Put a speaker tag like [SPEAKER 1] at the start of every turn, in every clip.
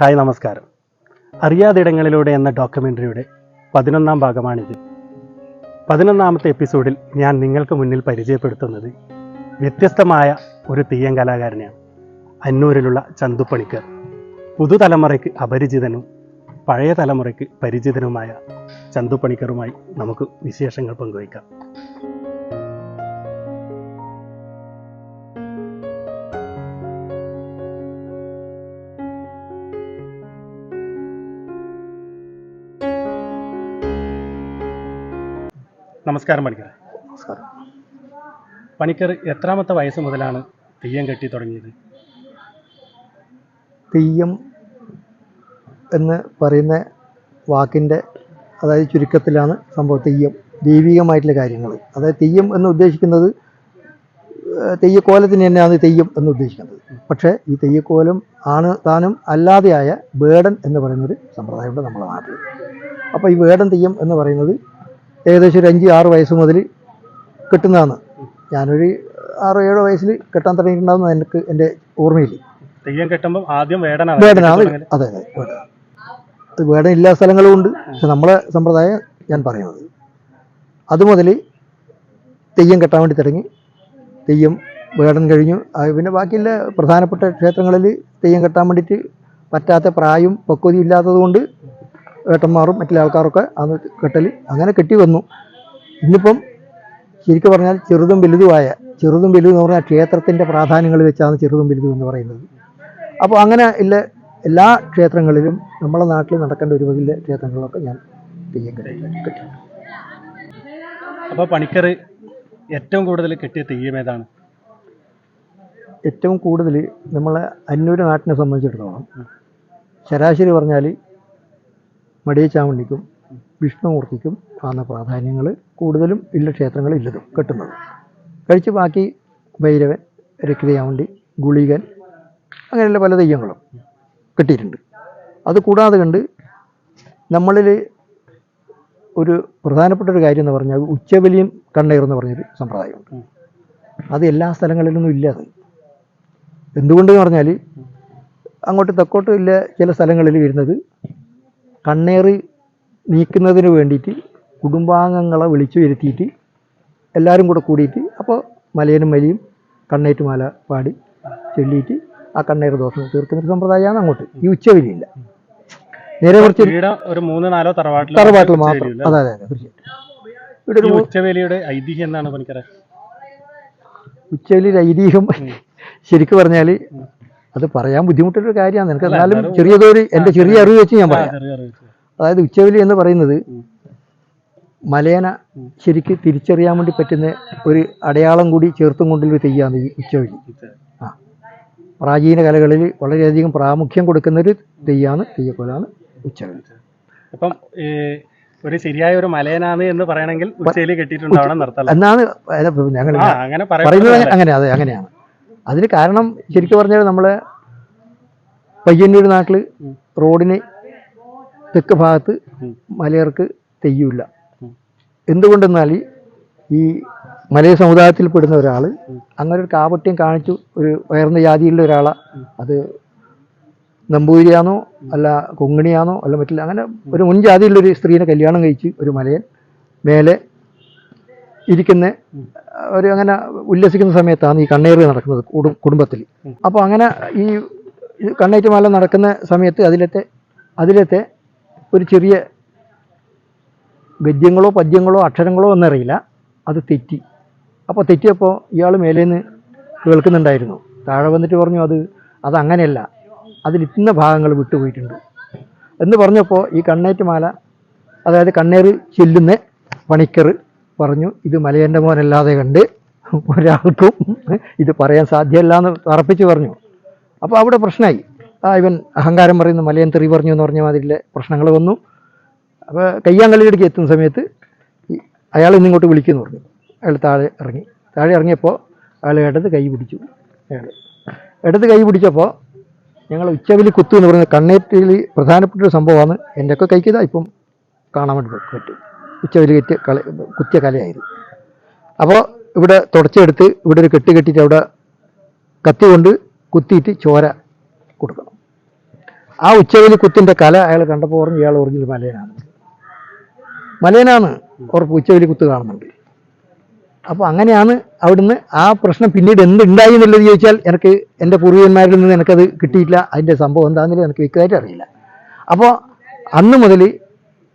[SPEAKER 1] Hi നമസ്കാരം. അറിയാതിടങ്ങളിലൂടെ എന്ന ഡോക്യുമെന്ററിയുടെ പതിനൊന്നാം ഭാഗമാണിത്. പതിനൊന്നാമത്തെ എപ്പിസോഡിൽ ഞാൻ നിങ്ങൾക്ക് മുന്നിൽ പരിചയപ്പെടുത്തുന്നത് വ്യത്യസ്തമായ ഒരു തെയ്യം കലാകാരനെയാണ്. അന്നൂരിലുള്ള ചന്തുപ്പണിക്കർ. പുതുതലമുറയ്ക്ക് അപരിചിതനും പഴയ തലമുറയ്ക്ക് പരിചിതനുമായ ചന്തുപ്പണിക്കറുമായി നമുക്ക് വിശേഷങ്ങൾ പങ്കുവയ്ക്കാം. നമസ്കാരം പണിക്കർ
[SPEAKER 2] നമസ്കാരം.
[SPEAKER 1] പണിക്കർ എത്രാമത്തെ വയസ്സ് മുതലാണ് തെയ്യം കെട്ടി തുടങ്ങിയത്?
[SPEAKER 2] തെയ്യം എന്ന് പറയുന്ന വാക്കിന്റെ അതായത് ചുരുക്കത്തിലാണ് സംഭവം തെയ്യം. ദൈവികമായിട്ടുള്ള കാര്യങ്ങൾ. അതായത് തെയ്യം എന്ന് ഉദ്ദേശിക്കുന്നത് തെയ്യക്കോലത്തിന് തന്നെയാണ് തെയ്യം എന്ന് ഉദ്ദേശിക്കുന്നത്. പക്ഷേ ഈ തെയ്യക്കോലം ആണ് താനും അല്ലാതെയായ വേടൻ എന്ന് പറയുന്നൊരു സമ്പ്രദായമുണ്ട് നമ്മുടെ നാട്ടിൽ. അപ്പോൾ ഈ വേടൻ തെയ്യം എന്ന് പറയുന്നത് ഏകദേശം ഒരു അഞ്ച് ആറ് വയസ്സ് മുതൽ കിട്ടുന്നതാണ്. ഞാനൊരു ആറോ ഏഴോ വയസ്സിൽ കെട്ടാൻ തുടങ്ങിയിട്ടുണ്ടാകുന്ന എനിക്ക് എന്റെ ഓർമ്മയിൽ.
[SPEAKER 1] തെയ്യം കെട്ടുമ്പോൾ ആദ്യം
[SPEAKER 2] വേടന
[SPEAKER 1] വേടന.
[SPEAKER 2] അതെ അതെ വേദന അത് വേടൻ ഇല്ലാ സ്ഥലങ്ങളും ഉണ്ട്. പക്ഷെ നമ്മളെ സമ്പ്രദായം ഞാൻ പറയുന്നത് അതുമുതൽ തെയ്യം കെട്ടാൻ വേണ്ടി തുടങ്ങി. തെയ്യം വേടൻ കഴിഞ്ഞു. പിന്നെ ബാക്കിയുള്ള പ്രധാനപ്പെട്ട ക്ഷേത്രങ്ങളിൽ തെയ്യം കെട്ടാൻ വേണ്ടിയിട്ട് പറ്റാത്ത പ്രായവും പക്വതയും ഇല്ലാത്തത് കൊണ്ട് ഏട്ടന്മാരും മറ്റുള്ള ആൾക്കാരൊക്കെ അന്ന് കെട്ടൽ അങ്ങനെ കെട്ടി വന്നു. ഇന്നിപ്പം ശരിക്കും പറഞ്ഞാൽ ചെറുതും വലുതുമായ ചെറുതും വലുതെന്ന് എന്ന് പറഞ്ഞാൽ ക്ഷേത്രത്തിന്റെ പ്രാധാന്യങ്ങൾ വെച്ചാണ് ചെറുതും വലുതും എന്ന് പറയുന്നത്. അപ്പോൾ അങ്ങനെ ഇല്ല എല്ലാ ക്ഷേത്രങ്ങളിലും നമ്മളെ നാട്ടിൽ നടക്കേണ്ട ഒരു വലിയ ക്ഷേത്രങ്ങളിലൊക്കെ ഞാൻ തെയ്യം കെട്ടി
[SPEAKER 1] അപ്പോൾ പണിക്കർ ഏറ്റവും കൂടുതൽ കെട്ടിയ തെയ്യം ഏതാണ്?
[SPEAKER 2] ഏറ്റവും കൂടുതൽ നമ്മളെ അന്നൂര് നാട്ടിനെ സംബന്ധിച്ചിടത്തോളം ശരാശരി പറഞ്ഞാൽ മടിയച്ചാമണ്ണിക്കും വിഷ്ണുമൂർത്തിക്കും ആണ് പ്രാധാന്യങ്ങൾ കൂടുതലും ഇല്ല ക്ഷേത്രങ്ങളിൽ ഇല്ലതും കെട്ടുന്നത്. കഴിച്ച് ബാക്കി ഭൈരവൻ രക്തയാമുണ്ടി ഗുളികൻ അങ്ങനെയുള്ള പല തെയ്യങ്ങളും കിട്ടിയിട്ടുണ്ട്. അത് കൂടാതെ കണ്ട് നമ്മളിൽ ഒരു പ്രധാനപ്പെട്ട ഒരു കാര്യം എന്ന് പറഞ്ഞാൽ ഉച്ചബലിയും എന്ന് പറഞ്ഞൊരു സമ്പ്രദായമുണ്ട്. അത് എല്ലാ സ്ഥലങ്ങളിലൊന്നും ഇല്ല അത്. എന്തുകൊണ്ടെന്ന് പറഞ്ഞാൽ അങ്ങോട്ട് തെക്കോട്ട് ഇല്ല ചില സ്ഥലങ്ങളിൽ വരുന്നത് കണ്ണേറ് നീക്കുന്നതിന് വേണ്ടിയിട്ട് കുടുംബാംഗങ്ങളെ വിളിച്ചു വരുത്തിയിട്ട് എല്ലാവരും കൂടെ കൂടിയിട്ട് അപ്പോൾ മലയനും മലിയും കണ്ണേറ്റുമാല പാടി ചൊല്ലിയിട്ട് ആ കണ്ണേറ് ദോഷം തീർക്കുന്നൊരു സമ്പ്രദായമാണ് അങ്ങോട്ട്. ഈ ഉച്ചവരിയില്ല നേരെ കുറച്ച്
[SPEAKER 1] ഒരു മൂന്ന് നാലോ തറവാട്ടിൽ
[SPEAKER 2] തറവാട്ടിൽ മാത്രം. അതെ അതെ അതെ തീർച്ചയായിട്ടും.
[SPEAKER 1] ഉച്ചവേലിയുടെ ഐതിഹ്യം എന്താണ് പണിക്കറെ
[SPEAKER 2] ഉച്ചവേലിയുടെ ഐതിഹ്യം ശരിക്കും പറഞ്ഞാൽ അത് പറയാൻ ബുദ്ധിമുട്ടുള്ളൊരു കാര്യമാണ്. എനിക്ക്
[SPEAKER 1] അല്ല,
[SPEAKER 2] എന്നാലും ചെറിയതൊരു എന്റെ ചെറിയ അറിവ് വെച്ച് ഞാൻ പറയാം. അതായത് ഉച്ചവലി എന്ന് പറയുന്നത്
[SPEAKER 1] മലേന
[SPEAKER 2] മലയന ശരിക്ക് തിരിച്ചറിയാൻ വേണ്ടി പറ്റുന്ന ഒരു അടയാളം കൂടി ചേർത്തും കൊണ്ടൊരു തെയ്യാണ് ഈ ഉച്ചവലി. ആ. പ്രാചീന കലകളിൽ വളരെയധികം പ്രാമുഖ്യം കൊടുക്കുന്ന ഒരു തെയ്യാണ് തെയ്യക്കോലാണ് ഉച്ചവലി.
[SPEAKER 1] അപ്പം ഒരു ശരിയായ ഒരു മലയനാണ് എന്ന് പറയണമെങ്കിൽ ഉച്ചയിൽ കെട്ടിയിട്ടുണ്ടാവണം നിർത്തല
[SPEAKER 2] എന്നാണ് ഞങ്ങൾ
[SPEAKER 1] അങ്ങനെ
[SPEAKER 2] പറയുന്നത് അങ്ങനെ അതെ അങ്ങനെയാണ്. അതിന് കാരണം ശരിക്കും പറഞ്ഞാൽ നമ്മളെ പയ്യന്നൂർ നാട്ടിൽ. റോഡിന് തെക്ക് ഭാഗത്ത് മലയർക്ക്
[SPEAKER 1] തെയ്യൂല.
[SPEAKER 2] എന്തുകൊണ്ടെന്നാൽ ഈ മലയ സമുദായത്തിൽ പെടുന്ന ഒരാൾ അങ്ങനെ ഒരു കാപട്യം കാണിച്ചു ഒരു ഉയർന്ന ജാതിയിലുള്ള ഒരാളെ. അത് നമ്പൂരിയാണോ അല്ല കൊങ്ങിണിയാണോ അല്ല മറ്റില്ല. അങ്ങനെ ഒരു മുൻ ജാതിയിലുള്ളൊരു സ്ത്രീനെ കല്യാണം കഴിച്ച് ഒരു മലയൻ മേലെ ഇരിക്കുന്ന ഒരു അങ്ങനെ ഉല്ലസിക്കുന്ന സമയത്താണ് ഈ കണ്ണേറ് നടക്കുന്നത് കുടുംബത്തിൽ. അപ്പോൾ അങ്ങനെ ഈ കണ്ണേറ്റുമാല നടക്കുന്ന സമയത്ത് അതിലത്തെ അതിലത്തെ ഒരു ചെറിയ ഗദ്യങ്ങളോ പദ്യങ്ങളോ അക്ഷരങ്ങളോ എന്നറിയില്ല അത് തെറ്റി. അപ്പോൾ തെറ്റിയപ്പോൾ ഇയാൾ മേലേന്ന് കേൾക്കുന്നുണ്ടായിരുന്നു. താഴെ വന്നിട്ട് പറഞ്ഞു അത് അത് അതങ്ങനെയല്ല അതിൽ ഇന്ന ഭാഗങ്ങൾ വിട്ടുപോയിട്ടുണ്ട്. എന്ന് പറഞ്ഞപ്പോൾ ഈ കണ്ണേറ്റുമാല അതായത് കണ്ണേറ് ചെല്ലുന്ന പണിക്കർ പറഞ്ഞു ഇത് മലയന്റെ മോനല്ലാതെ കണ്ട് ഒരാൾക്കും ഇത് പറയാൻ സാധ്യമല്ല എന്ന് തറപ്പിച്ച് പറഞ്ഞു. അപ്പോൾ അവിടെ പ്രശ്നമായി. ആ ഇവൻ അഹങ്കാരം പറയുന്ന മലയൻ തെറി പറഞ്ഞു എന്ന് പറഞ്ഞ മാതിരിയിലെ പ്രശ്നങ്ങൾ വന്നു. അപ്പോൾ കയ്യാങ്കളിയിലേക്ക് എത്തുന്ന സമയത്ത് അയാൾ ഇന്നിങ്ങോട്ട് വിളിക്കുന്നു പറഞ്ഞു. അയാൾ താഴെ ഇറങ്ങി. താഴെ ഇറങ്ങിയപ്പോൾ അയാൾ ഇടത് കൈ പിടിച്ചു. അയാൾ ഇടത് കൈ പിടിച്ചപ്പോൾ ഞങ്ങൾ ഉച്ചവലി കുത്തു എന്ന് പറയുന്നത് കണ്ണേറ്റിൽ പ്രധാനപ്പെട്ട ഒരു സംഭവമാണ്. എന്റെയൊക്കെ കൈക്കിതാ ഇപ്പം കാണാൻ വേണ്ടി പറ്റും. ഉച്ചവലി കെറ്റ് കള കുത്തിയ കലയായിരുന്നു അപ്പോൾ ഇവിടെ തുടച്ചെടുത്ത് ഇവിടെ ഒരു കെട്ട് കെട്ടിയിട്ട് അവിടെ കത്തി കൊണ്ട് കുത്തിയിട്ട് ചോര കൊടുക്കണം. ആ ഉച്ചവലി കുത്തിന്റെ കല അയാൾ കണ്ടപ്പോൾ ഓർമ്മ ഇയാൾ ഒറിജിനൽ മലയനാണ്. മലയനാണ് ഉറപ്പ് ഉച്ചവലി കുത്ത് കാണുന്നുണ്ട്. അപ്പോൾ അങ്ങനെയാണ് അവിടുന്ന് ആ പ്രശ്നം പിന്നീട് എന്തുണ്ടായി എന്നുള്ളത് ചോദിച്ചാൽ എനിക്ക് എന്റെ പൂർവികന്മാരിൽ നിന്ന് എനിക്കത് കിട്ടിയിട്ടില്ല. അതിന്റെ സംഭവം എന്താണെന്നുള്ളത് എനിക്ക് വ്യക്തമായിട്ട് അറിയില്ല. അപ്പോൾ അന്ന് മുതൽ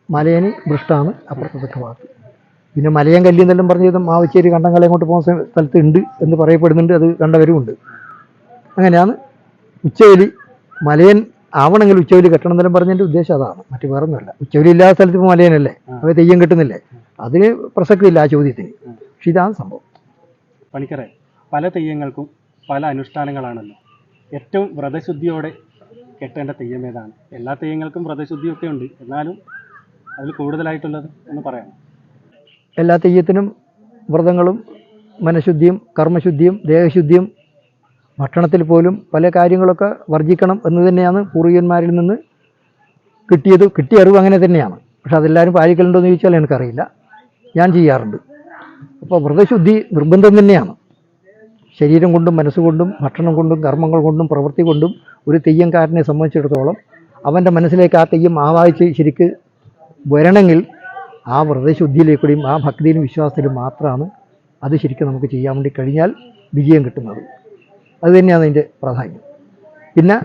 [SPEAKER 2] മലയന് ഭ്രഷ്ടാണ് അപ്പുറത്തെ ഭാഗത്ത് പിന്നെ മലയൻ കല്ലി എന്നെല്ലാം പറഞ്ഞത് മാവച്ചേരി കണ്ടങ്ങളെ അങ്ങോട്ട് പോകുന്ന സ്ഥ- സ്ഥലത്ത് ഉണ്ട് എന്ന് പറയപ്പെടുന്നുണ്ട് അത് കണ്ടവരുമുണ്ട്. അങ്ങനെയാണ് ഉച്ചവലി മലയൻ ആവണമെങ്കിൽ ഉച്ചവലി കെട്ടണം എന്നെല്ലാം പറഞ്ഞതിന്റെ ഉദ്ദേശം അതാണ് മറ്റു വേറെ ഒന്നുമല്ല ഉച്ചവലി ഇല്ലാത്ത സ്ഥലത്ത് ഇപ്പോൾ മലയനല്ലേ? അവ തെയ്യം കെട്ടുന്നില്ലേ? അതിന് പ്രസക്തിയില്ല ആ ചോദ്യത്തിന്. പക്ഷെ ഇതാണ് സംഭവം.
[SPEAKER 1] പണിക്കറെ പല തെയ്യങ്ങൾക്കും പല അനുഷ്ഠാനങ്ങളാണല്ലോ. ഏറ്റവും വ്രതശുദ്ധിയോടെ കെട്ടേണ്ട തെയ്യം ഏതാണ്? എല്ലാ തെയ്യങ്ങൾക്കും വ്രതശുദ്ധിയൊക്കെ ഉണ്ട്. എന്നാലും അതിൽ കൂടുതലായിട്ടുള്ളത് എന്ന് പറയാം
[SPEAKER 2] എല്ലാ തെയ്യത്തിനും വ്രതങ്ങളും മനഃശുദ്ധിയും കർമ്മശുദ്ധിയും ദേഹശുദ്ധിയും ഭക്ഷണത്തിൽ പോലും പല കാര്യങ്ങളൊക്കെ വർജിക്കണം എന്ന് തന്നെയാണ് പൂർവികന്മാരിൽ നിന്ന് കിട്ടിയത് കിട്ടിയ അറിവ് അങ്ങനെ തന്നെയാണ്. പക്ഷെ അതെല്ലാവരും പാലിക്കലുണ്ടോ എന്ന് ചോദിച്ചാൽ എനിക്കറിയില്ല. ഞാൻ ചെയ്യാറുണ്ട്. അപ്പോൾ വ്രതശുദ്ധി നിർബന്ധം തന്നെയാണ്. ശരീരം കൊണ്ടും മനസ്സുകൊണ്ടും ഭക്ഷണം കൊണ്ടും കർമ്മങ്ങൾ കൊണ്ടും പ്രവൃത്തി കൊണ്ടും ഒരു തെയ്യംകാരനെ സംബന്ധിച്ചിടത്തോളം അവന്റെ മനസ്സിലേക്ക് ആ തെയ്യം ആവാഹിച്ച് ശരിക്ക് വരണമെങ്കിൽ ആ വ്രതശുദ്ധിയിലേക്കൂടിയും ആ ഭക്തിയിലും വിശ്വാസത്തിലും മാത്രമാണ് അത് ശരിക്കും നമുക്ക് ചെയ്യാൻ വേണ്ടി കഴിഞ്ഞാൽ വിജയം കിട്ടുന്നത്. അത് തന്നെയാണ് അതിന്റെ പ്രാധാന്യം. പിന്നെ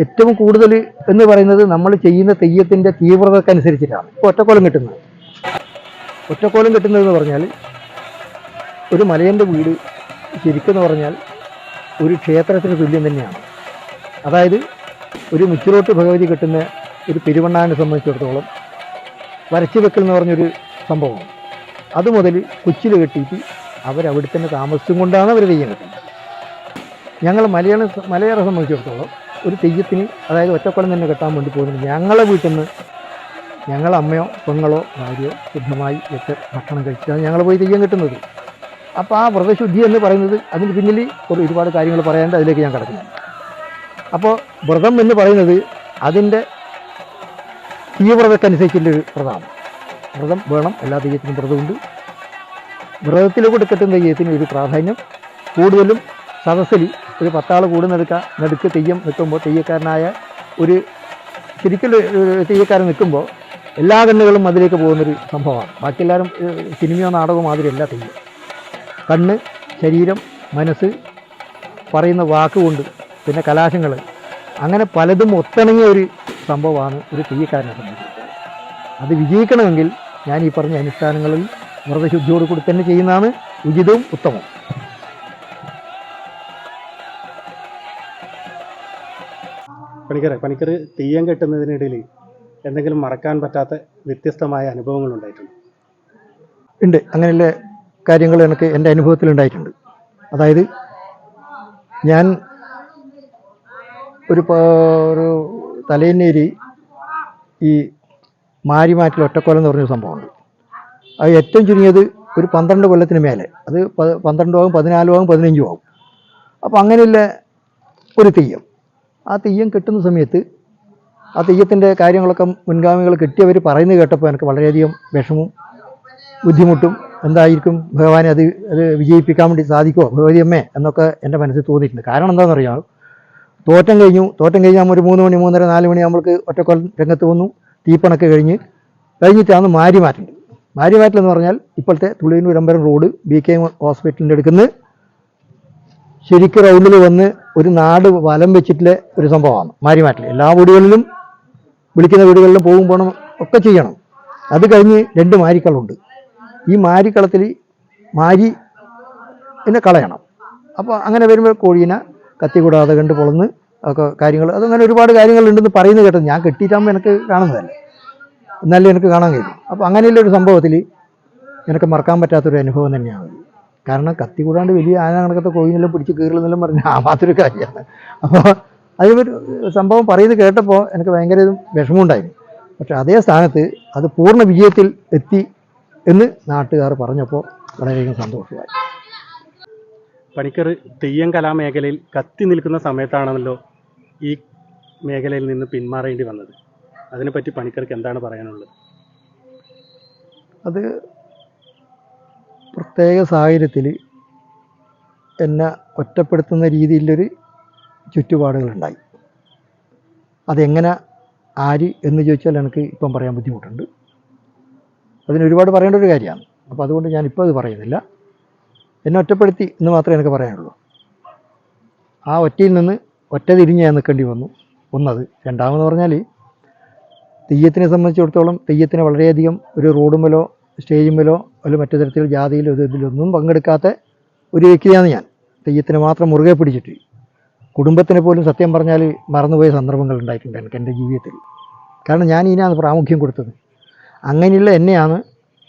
[SPEAKER 2] ഏറ്റവും കൂടുതൽ എന്ന് പറയുന്നത് നമ്മൾ ചെയ്യുന്ന തെയ്യത്തിന്റെ തീവ്രതക്കനുസരിച്ചിട്ടാണ്. ഒറ്റക്കോലം കിട്ടുന്നത്. ഒറ്റക്കോലം കിട്ടുന്നതെന്ന് പറഞ്ഞാൽ ഒരു മലയന്റെ വീട് ശരിക്കെന്ന് പറഞ്ഞാൽ ഒരു ക്ഷേത്രത്തിന് തുല്യം തന്നെയാണ്. അതായത് ഒരു മുച്ചിലോട്ട് ഭഗവതി കെട്ടുന്ന ഒരു പെരുവണ്ണാനെ സംബന്ധിച്ചിടത്തോളം വരച്ചു വെക്കൽ എന്ന് പറഞ്ഞൊരു സംഭവമാണ് അത് മുതൽ കൊച്ചിൽ കെട്ടിയിട്ട് അവരവിടെ തന്നെ താമസിച്ചും കൊണ്ടാണ് അവർ തെയ്യം കെട്ടുന്നത് ഞങ്ങൾ മലയാള മലയാളം സംബന്ധിച്ചിടത്തോളം ഒരു തെയ്യത്തിന് അതായത് ഒറ്റക്കുളം തന്നെ കെട്ടാൻ വേണ്ടി പോകുന്നത് ഞങ്ങളെ വീട്ടിൽ നിന്ന് ഞങ്ങളെ അമ്മയോ പെങ്ങളോ ഭാര്യയോ ശുദ്ധമായി വെച്ച് ഭക്ഷണം കഴിച്ചിട്ടാണ് ഞങ്ങൾ പോയി തെയ്യം കെട്ടുന്നത്. അപ്പോൾ ആ വ്രതശുദ്ധി എന്ന് പറയുന്നത് അതിന് പിന്നിൽ ഒരു ഒരുപാട് കാര്യങ്ങൾ പറയാണ്ട് അതിലേക്ക് ഞാൻ കിടക്കുന്നു. അപ്പോൾ വ്രതം എന്ന് പറയുന്നത് അതിന്റെ തീവ്രതക്കനുസരിച്ചുള്ള ഒരു വ്രതമാണ്. വ്രതം വേണം എല്ലാ തെയ്യത്തിനും വ്രതമുണ്ട്. വ്രതത്തിലൂടെ കെട്ടുന്ന തെയ്യത്തിന് ഒരു പ്രാധാന്യം. കൂടുതലും സദസ്സിൽ ഒരു പത്താൾ കൂടെ നിൽക്കുക നടുക്ക് തെയ്യം നിൽക്കുമ്പോൾ തെയ്യക്കാരനായ ഒരു ശരിക്കും തെയ്യക്കാരൻ നിൽക്കുമ്പോൾ എല്ലാ കണ്ണുകളും അതിലേക്ക് പോകുന്നൊരു സംഭവമാണ്. ബാക്കി എല്ലാവരും സിനിമയോ നാടകമോ മാതിരിയല്ല തെയ്യം. കണ്ണ് ശരീരം മനസ്സ് പറയുന്ന വാക്കുകൊണ്ട് പിന്നെ കലാശങ്ങൾ അങ്ങനെ പലതും ഒത്തിണങ്ങിയ ഒരു സംഭവമാണ് ഒരു തെയ്യക്കാരനെ സംബന്ധിച്ചത് അത് വിജയിക്കണമെങ്കിൽ ഞാൻ ഈ പറഞ്ഞ അനുഷ്ഠാനങ്ങളിൽ വ്രതശുദ്ധിയോട് കൂടി തന്നെ ചെയ്യുന്നതാണ് ഉചിതവും ഉത്തമവും.
[SPEAKER 1] പണിക്കറെ പണിക്കർ തെയ്യം കെട്ടുന്നതിനിടയിൽ എന്തെങ്കിലും മറക്കാൻ പറ്റാത്ത വ്യത്യസ്തമായ അനുഭവങ്ങൾ ഉണ്ടായിട്ടുണ്ട്
[SPEAKER 2] ഉണ്ട്. അങ്ങനെയുള്ള കാര്യങ്ങൾ എനിക്ക് എന്റെ അനുഭവത്തിൽ ഉണ്ടായിട്ടുണ്ട്. അതായത് ഞാൻ ഒരു ഒരു തലേന്നേരി ഈ മാരിമാറ്റിൽ ഒറ്റക്കൊലം എന്ന് പറഞ്ഞൊരു സംഭവമുണ്ട്. അത് ഏറ്റവും ചുരുങ്ങിയത് ഒരു പന്ത്രണ്ട് കൊല്ലത്തിന് മേലെ. അത് പന്ത്രണ്ടും ആകും പതിനാലും ആകും പതിനഞ്ചും ആകും അപ്പോൾ അങ്ങനെയുള്ള ഒരു തെയ്യം. ആ തെയ്യം കിട്ടുന്ന സമയത്ത് ആ തെയ്യത്തിന്റെ കാര്യങ്ങളൊക്കെ മുൻഗാമികൾ കിട്ടിയവർ പറയുന്നത് കേട്ടപ്പോൾ എനിക്ക് വളരെയധികം വിഷമവും ബുദ്ധിമുട്ടും എന്തായിരിക്കും ഭഗവാനെ അത് അത് വിജയിപ്പിക്കാൻ വേണ്ടി സാധിക്കുമോ? ഭഗവതി അമ്മേ എന്നൊക്കെ എന്റെ മനസ്സിൽ തോന്നിയിട്ടുണ്ട്. കാരണം എന്താണെന്നറിയാം തോറ്റം കഴിഞ്ഞു. തോറ്റം കഴിഞ്ഞാൽ ഒരു മൂന്ന് മണി മൂന്നര നാല് മണി നമ്മൾക്ക് ഒറ്റക്കൊല്ലം രംഗത്ത് വന്നു. തീപ്പണക്ക് കഴിഞ്ഞ്. കഴിഞ്ഞിട്ടാണ് മാരിമാറ്റുണ്ട് മാരിമാറ്റൽ. എന്ന് പറഞ്ഞാൽ ഇപ്പോഴത്തെ തുളിയൂർ അമ്പലം റോഡ് ബി കെ ഹോസ്പിറ്റലിന്റെ അടുക്കുന്ന് ശരിക്കും റൗണ്ടിൽ വന്ന് ഒരു നാട് വലം വെച്ചിട്ടുള്ള ഒരു സംഭവമാണ് മാരിമാറ്റൽ. എല്ലാ വീടുകളിലും വിളിക്കുന്ന വീടുകളിലും പോകും പോകണം ഒക്കെ ചെയ്യണം. അത് കഴിഞ്ഞ് രണ്ട് മാരിക്കളുണ്ട് ഈ മാരിക്കളത്തിൽ മാരി പിന്നെ കളയണം. അപ്പോൾ അങ്ങനെ വരുമ്പോൾ കോഴീനെ കത്തി കൂടാതെ കണ്ട് പൊളന്ന് ഒക്കെ കാര്യങ്ങൾ. അതങ്ങനെ ഒരുപാട് കാര്യങ്ങളുണ്ടെന്ന് പറയുന്നത് കേട്ടത് ഞാൻ കെട്ടിയിട്ടാകുമ്പോൾ എനിക്ക് കാണുന്നതല്ല. എന്നാലും എനിക്ക് കാണാൻ കഴിയും. അപ്പോൾ അങ്ങനെയുള്ള ഒരു സംഭവത്തിൽ എനിക്ക് മറക്കാൻ പറ്റാത്തൊരു അനുഭവം തന്നെയാണ്. കാരണം കത്തി കൂടാണ്ട് വലിയ ആന കണക്കത്തെ കോഴിനെല്ലാം പിടിച്ച് കീറലെന്നെല്ലാം ആ മാത്രമൊരു കാര്യമാണ്. അപ്പോൾ അതിലൊരു സംഭവം പറയുന്നത് കേട്ടപ്പോൾ എനിക്ക് ഭയങ്കര വിഷമമുണ്ടായിരുന്നു പക്ഷെ അതേ സ്ഥാനത്ത് അത് പൂർണ വിജയത്തിൽ എത്തി എന്ന് നാട്ടുകാർ പറഞ്ഞപ്പോൾ വളരെയധികം സന്തോഷമായി.
[SPEAKER 1] പണിക്കർ തെയ്യം കലാമേഖലയിൽ കത്തി നിൽക്കുന്ന സമയത്താണല്ലോ ഈ മേഖലയിൽ നിന്ന് പിന്മാറേണ്ടി വന്നത്. അതിനെപ്പറ്റി പണിക്കർക്ക് എന്താണ് പറയാനുള്ളത്?
[SPEAKER 2] അത് പ്രത്യേക സാഹചര്യത്തിൽ എന്നെ ഒറ്റപ്പെടുത്തുന്ന രീതിയിലൊരു ചുറ്റുപാടുകളുണ്ടായി. അതെങ്ങനെ ആര് എന്ന് ചോദിച്ചാൽ എനിക്ക് ഇപ്പം പറയാൻ ബുദ്ധിമുട്ടുണ്ട്. അതിന് ഒരുപാട് പറയേണ്ട ഒരു കാര്യമാണ്. അപ്പോൾ അതുകൊണ്ട് ഞാൻ ഇപ്പോൾ അത് പറയുന്നില്ല. എന്നെ ഒറ്റപ്പെടുത്തി എന്ന് മാത്രമേ എനിക്ക് പറയാനുള്ളൂ. ആ ഒറ്റയിൽ നിന്ന് ഒറ്റ തിരിഞ്ഞ് ഞാൻ നിൽക്കേണ്ടി വന്നു. ഒന്നത്. രണ്ടാമെന്ന് പറഞ്ഞാൽ തെയ്യത്തിനെ സംബന്ധിച്ചിടത്തോളം തെയ്യത്തിന് വളരെയധികം ഒരു റോഡുമലോ സ്റ്റേജുമലോ അല്ലെങ്കിൽ മറ്റു തരത്തിൽ ജാതിയിലോ ഇതിലൊന്നും പങ്കെടുക്കാത്ത ഒരു വ്യക്തിയാണ് ഞാൻ. തെയ്യത്തിന് മാത്രം മുറുകെ പിടിച്ചിട്ട്. കുടുംബത്തിന് പോലും സത്യം പറഞ്ഞാൽ മറന്നുപോയ സന്ദർഭങ്ങൾ ഉണ്ടായിട്ടുണ്ട് എനിക്ക് എന്റെ ജീവിതത്തിൽ. കാരണം ഞാൻ ഇതിനാണ് പ്രാമുഖ്യം കൊടുത്തത്. അങ്ങനെയുള്ള എന്നെയാണ്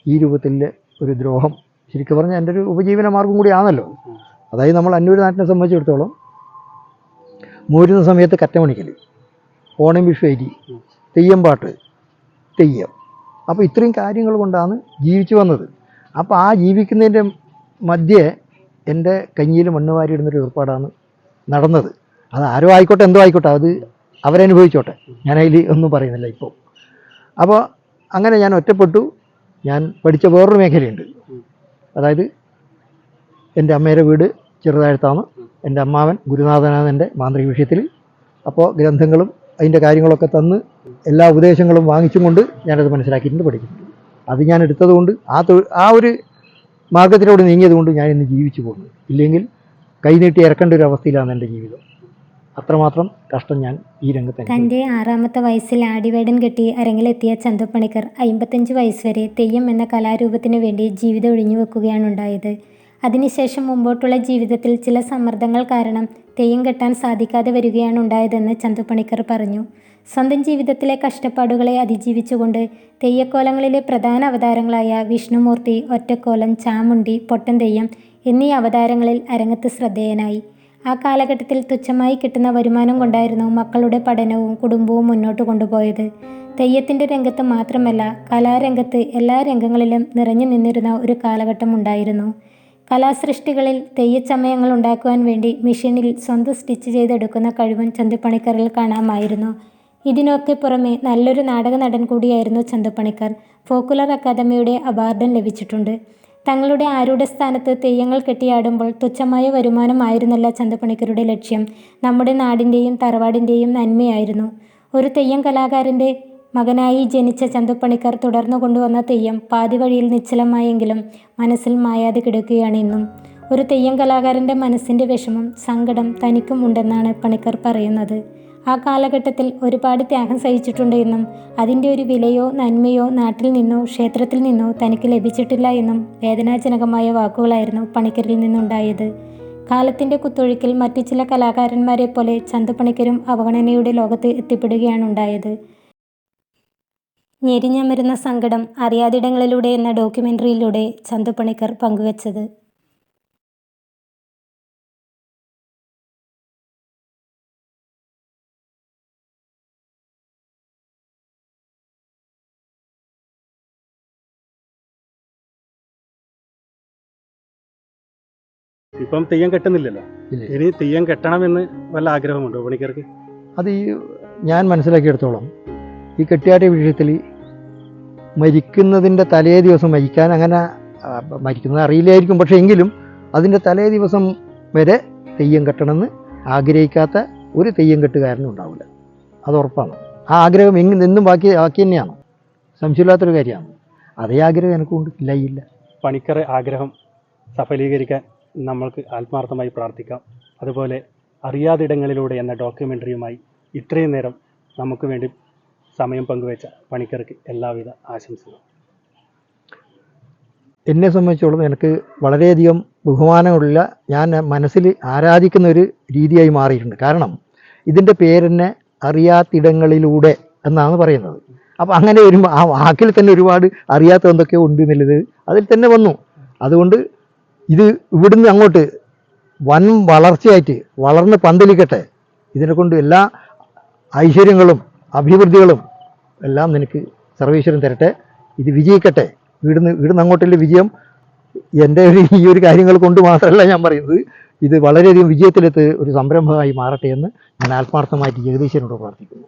[SPEAKER 2] ഈ രൂപത്തിലെ ഒരു ദ്രോഹം. ശരിക്കും പറഞ്ഞാൽ എന്റെ ഒരു ഉപജീവന മാർഗം കൂടിയാണല്ലോ. അതായത് നമ്മൾ അന്നൂർ നാട്ടിനെ സംബന്ധിച്ചിടത്തോളം മൂരുന്ന സമയത്ത് കറ്റമണിക്കൽ ഓണം വിഷു അരി തെയ്യം. പാട്ട് തെയ്യം അപ്പോൾ ഇത്രയും കാര്യങ്ങൾ കൊണ്ടാണ് ജീവിച്ചു വന്നത്. അപ്പോൾ ആ ജീവിക്കുന്നതിന്റെ മധ്യേ എന്റെ കഞ്ഞിയിൽ മണ്ണ് വാരിയിടുന്നൊരു ഏർപ്പാടാണ് നടന്നത്. അത് ആരോ ആയിക്കോട്ടെ എന്തോ ആയിക്കോട്ടെ അത് അവരനുഭവിച്ചോട്ടെ. ഞാനതിൽ ഒന്നും പറയുന്നില്ല ഇപ്പോൾ അപ്പോൾ അങ്ങനെ ഞാൻ ഒറ്റപ്പെട്ടു. ഞാൻ പഠിച്ച വേറൊരു മേഖലയുണ്ട്. അതായത് എന്റെ അമ്മയുടെ വീട് ചെറുതായിട്ടാണ്. എന്റെ അമ്മാവൻ ഗുരുനാഥനാണ് എന്റെ മാന്ത്രിക വിഷയത്തിൽ. അപ്പോൾ ഗ്രന്ഥങ്ങളും അതിന്റെ കാര്യങ്ങളൊക്കെ തന്ന് എല്ലാ ഉപദേശങ്ങളും വാങ്ങിച്ചും കൊണ്ട് ഞാനത് മനസ്സിലാക്കിയിട്ടുണ്ട് പഠിക്കുന്നുണ്ട് അത് ഞാൻ എടുത്തതുകൊണ്ട് ആ ആ ഒരു മാർഗത്തിലൂടെ നീങ്ങിയതുകൊണ്ട് ഞാൻ ഇന്ന് ജീവിച്ചു പോകുന്നു. ഇല്ലെങ്കിൽ കൈനീട്ടി ഇറക്കേണ്ട ഒരു അവസ്ഥയിലാണ് എന്റെ ജീവിതം. അത്രമാത്രം കഷ്ടം ഞാൻ ഈ രംഗത്ത്.
[SPEAKER 3] തന്റെ ആറാമത്തെ വയസ്സിൽ ആടിവേടൻ കെട്ടി അരങ്ങിലെത്തിയ ചന്തപ്പണിക്കർ അമ്പത്തഞ്ച് വയസ്സ് വരെ തെയ്യം എന്ന കലാരൂപത്തിനു വേണ്ടി ജീവിതം ഒഴിഞ്ഞു വെക്കുകയാണ് ഉണ്ടായത്. അതിനുശേഷം മുമ്പോട്ടുള്ള ജീവിതത്തിൽ ചില സമ്മർദ്ദങ്ങൾ കാരണം തെയ്യം കെട്ടാൻ സാധിക്കാതെ വരികയാണ് ഉണ്ടായതെന്ന് ചന്തപ്പണിക്കർ പറഞ്ഞു. സ്വന്തം ജീവിതത്തിലെ കഷ്ടപ്പാടുകളെ അതിജീവിച്ചുകൊണ്ട് തെയ്യക്കോലങ്ങളിലെ പ്രധാന അവതാരങ്ങളായ വിഷ്ണുമൂർത്തി ഒറ്റക്കോലം ചാമുണ്ടി പൊട്ടൻ തെയ്യം എന്നീ അവതാരങ്ങളിൽ അരങ്ങത്ത് ശ്രദ്ധേയനായി. ആ കാലഘട്ടത്തിൽ തുച്ഛമായി കിട്ടുന്ന വരുമാനം കൊണ്ടായിരുന്നു മക്കളുടെ പഠനവും കുടുംബവും മുന്നോട്ട് കൊണ്ടുപോയത്. തെയ്യത്തിന്റെ രംഗത്ത് മാത്രമല്ല കലാരംഗത്ത് എല്ലാ രംഗങ്ങളിലും നിറഞ്ഞു നിന്നിരുന്ന ഒരു കാലഘട്ടം ഉണ്ടായിരുന്നു. കലാസൃഷ്ടികളിൽ തെയ്യച്ചമയങ്ങൾ ഉണ്ടാക്കുവാൻ വേണ്ടി മെഷീനിൽ സ്വന്തം സ്റ്റിച്ച് ചെയ്തെടുക്കുന്ന കഴിവും ചന്തുപണിക്കറിൽ കാണാമായിരുന്നു. ഇതിനൊക്കെ പുറമെ നല്ലൊരു നാടക നടൻ കൂടിയായിരുന്നു ചന്തുപണിക്കർ ഫോക്കുലർ അക്കാദമിയുടെ അവാർഡും ലഭിച്ചിട്ടുണ്ട്. തങ്ങളുടെ ആരുടെ സ്ഥാനത്ത് തെയ്യങ്ങൾ കെട്ടിയാടുമ്പോൾ തുച്ഛമായ വരുമാനമായിരുന്നല്ല ചന്തപ്പണിക്കരുടെ ലക്ഷ്യം. നമ്മുടെ നാടിന്റെയും തറവാടിന്റെയും നന്മയായിരുന്നു. ഒരു തെയ്യം കലാകാരന്റെ മകനായി ജനിച്ച ചന്തപ്പണിക്കർ തുടർന്നു കൊണ്ടുവന്ന തെയ്യം പാതി വഴിയിൽ നിശ്ചലമായെങ്കിലും മനസ്സിൽ മായാതെ കിടക്കുകയാണ് ഇന്നും. ഒരു തെയ്യം കലാകാരന്റെ മനസ്സിന്റെ വിഷമം സങ്കടം തനിക്കും ഉണ്ടെന്നാണ് പണിക്കർ പറയുന്നത്. ആ കാലഘട്ടത്തിൽ ഒരുപാട് ത്യാഗം സഹിച്ചിട്ടുണ്ട് എന്നും അതിന്റെ ഒരു വിലയോ നന്മയോ നാട്ടിൽ നിന്നോ ക്ഷേത്രത്തിൽ നിന്നോ തനിക്ക് ലഭിച്ചിട്ടില്ല എന്നും വേദനാജനകമായ വാക്കുകളായിരുന്നു പണിക്കരിൽ നിന്നുണ്ടായത്. കാലത്തിന്റെ കുത്തൊഴുക്കിൽ മറ്റു ചില കലാകാരന്മാരെ പോലെ ചന്തുപണിക്കരും അവഗണനയുടെ ലോകത്ത് എത്തിപ്പെടുകയാണ് ഉണ്ടായത് ഞെരിഞ്ഞമരുന്ന സങ്കടം അറിയാതിടങ്ങളിലൂടെ എന്ന ഡോക്യുമെന്ററിയിലൂടെ ചന്തുപണിക്കർ പങ്കുവച്ചത്.
[SPEAKER 1] ഇപ്പം തെയ്യം കെട്ടുന്നില്ലല്ലോ.
[SPEAKER 2] ഇല്ല.
[SPEAKER 1] ഇനി തെയ്യം കെട്ടണമെന്ന് വല്ല ആഗ്രഹമുണ്ടോ പണിക്കർക്ക്?
[SPEAKER 2] അത് ഈ ഞാൻ മനസ്സിലാക്കിയെടുത്തോളം ഈ കെട്ടിയാട്ട വിഷയത്തിൽ മരിക്കുന്നതിന്റെ തലേ ദിവസം മരിക്കാൻ അങ്ങനെ മരിക്കുന്നത് അറിയില്ലായിരിക്കും. പക്ഷേ എങ്കിലും അതിന്റെ തലേ ദിവസം വരെ തെയ്യം കെട്ടണമെന്ന് ആഗ്രഹിക്കാത്ത ഒരു തെയ്യം കെട്ടുകാരനും ഉണ്ടാവില്ല. അത് ഉറപ്പാണ്. ആ ആഗ്രഹം എങ്ങും നിന്നും ബാക്കി ബാക്കി തന്നെയാണ്. സംശയമില്ലാത്തൊരു കാര്യമാണ്. അതേ ആഗ്രഹം എനിക്കുണ്ട്. ഇല്ലായില്ല
[SPEAKER 1] പണിക്കറെ ആഗ്രഹം സഫലീകരിക്കാൻ നമ്മൾക്ക് ആത്മാർത്ഥമായി പ്രാർത്ഥിക്കാം. അതുപോലെ അറിയാതിടങ്ങളിലൂടെ എന്ന ഡോക്യുമെന്ററിയുമായി ഇത്രയും നേരം നമുക്ക് വേണ്ടി സമയം പങ്കുവെച്ച പണിക്കർക്ക് എല്ലാവിധ ആശംസകളും.
[SPEAKER 2] എന്നെ സംബന്ധിച്ചോളം എനിക്ക് വളരെയധികം ബഹുമാനമുള്ള ഞാൻ മനസ്സിൽ ആരാധിക്കുന്ന ഒരു രീതിയായി മാറിയിട്ടുണ്ട്. കാരണം ഇതിന്റെ പേരെന്നെ അറിയാത്തിടങ്ങളിലൂടെ എന്നാണ് പറയുന്നത്. അപ്പോൾ അങ്ങനെ വരുമ്പോൾ ആ വാക്കിൽ തന്നെ ഒരുപാട് അറിയാത്ത എന്തൊക്കെയോ ഉണ്ട് എന്നുള്ളത് അതിൽ തന്നെ വന്നു. അതുകൊണ്ട് ഇത് ഇവിടുന്ന് അങ്ങോട്ട് വൻ വളർച്ചയായിട്ട് വളർന്ന് പന്തലിക്കട്ടെ. ഇതിനെ കൊണ്ട് എല്ലാ ഐശ്വര്യങ്ങളും അഭിവൃദ്ധികളും എല്ലാം നിനക്ക് സർവീശ്വരൻ തരട്ടെ. ഇത് വിജയിക്കട്ടെ. ഇവിടുന്ന് ഇവിടുന്ന് അങ്ങോട്ടുള്ള വിജയം എന്റെ ഒരു ഈ ഒരു കാര്യങ്ങൾ കൊണ്ട് മാത്രമല്ല ഞാൻ പറയുന്നത്. ഇത് വളരെയധികം വിജയത്തിലെത്ത് ഒരു സംരംഭമായി മാറട്ടെ എന്ന് ഞാൻ ആത്മാർത്ഥമായിട്ട് ജഗദീശ്വരനോട് പ്രാർത്ഥിക്കുന്നു.